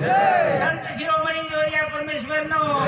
જય. સંત શિરોમણી પરમેશ્વર નો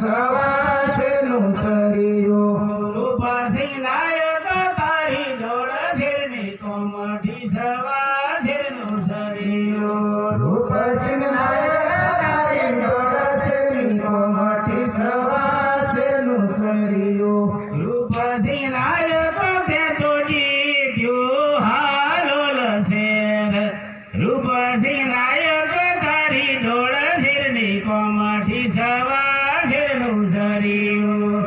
কথা हरि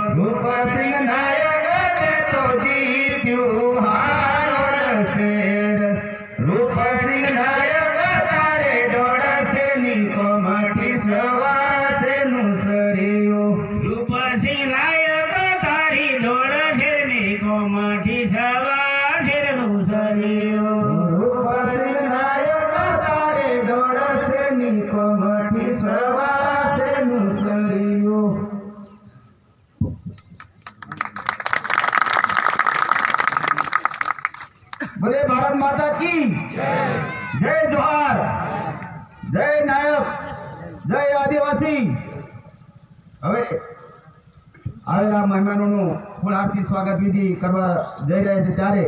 બોલે ભારત માતા કી જય. જોહાર જય નાયક જય આદિવાસી. હવે આવેલા મહેમાનોનું ફૂલ આરતી સ્વાગત વિધિ કરવા જઈ રહ્યા છે ત્યારે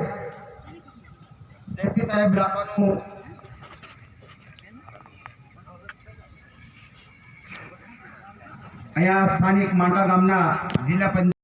જયતી સાહેબ રાખવાનું અહીંયા સ્થાનિક માંડા ગામના જિલ્લા પંચાયત